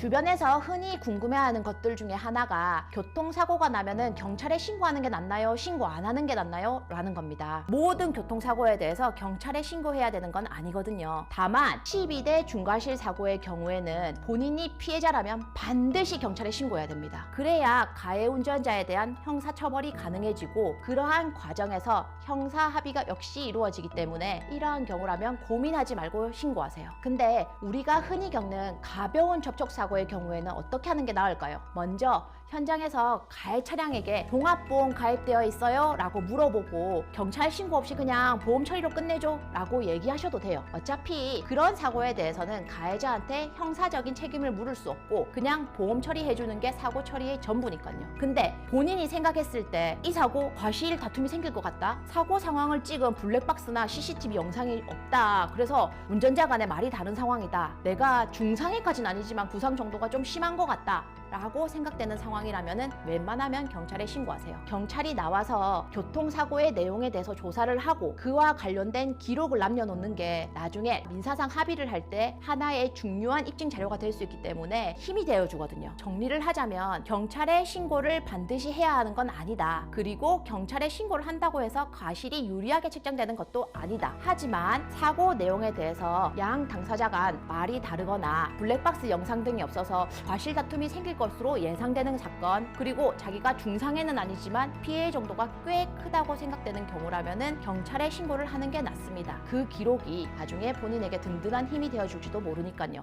주변에서 흔히 궁금해하는 것들 중에 하나가 교통사고가 나면은 경찰에 신고하는 게 낫나요? 신고 안 하는 게 낫나요? 라는 겁니다. 모든 교통사고에 대해서 경찰에 신고해야 되는 건 아니거든요. 다만 12대 중과실 사고의 경우에는 본인이 피해자라면 반드시 경찰에 신고해야 됩니다. 그래야 가해 운전자에 대한 형사처벌이 가능해지고 그러한 과정에서 형사 합의가 역시 이루어지기 때문에 이러한 경우라면 고민하지 말고 신고하세요. 근데 우리가 흔히 겪는 가벼운 접촉 사고 의 경우에는 어떻게 하는 게 나을까요? 먼저 현장에서 가해 차량에게 종합보험 가입되어 있어요? 라고 물어보고 경찰 신고 없이 그냥 보험 처리로 끝내줘? 라고 얘기하셔도 돼요. 어차피 그런 사고에 대해서는 가해자한테 형사적인 책임을 물을 수 없고 그냥 보험 처리해주는 게 사고 처리의 전부니까요. 근데 본인이 생각했을 때 이 사고 과실 다툼이 생길 것 같다? 사고 상황을 찍은 블랙박스나 CCTV 영상이 없다. 그래서 운전자 간의 말이 다른 상황이다. 내가 중상해까지는 아니지만 부상 정도가 좀 심한 것 같다. 라고 생각되는 상황이라면은 웬만하면 경찰에 신고하세요. 경찰이 나와서 교통사고의 내용에 대해서 조사를 하고 그와 관련된 기록을 남겨놓는 게 나중에 민사상 합의를 할 때 하나의 중요한 입증 자료가 될 수 있기 때문에 힘이 되어주거든요. 정리를 하자면 경찰에 신고를 반드시 해야 하는 건 아니다. 그리고 경찰에 신고를 한다고 해서 과실이 유리하게 책정되는 것도 아니다. 하지만 사고 내용에 대해서 양 당사자 간 말이 다르거나 블랙박스 영상 등이 없어서 과실 다툼이 생길 것으로 예상되는 사건 그리고 자기가 중상해는 아니지만 피해 정도가 꽤 크다고 생각되는 경우라면은 경찰에 신고를 하는 게 낫습니다. 그 기록이 나중에 본인에게 든든한 힘이 되어줄지도 모르니까요.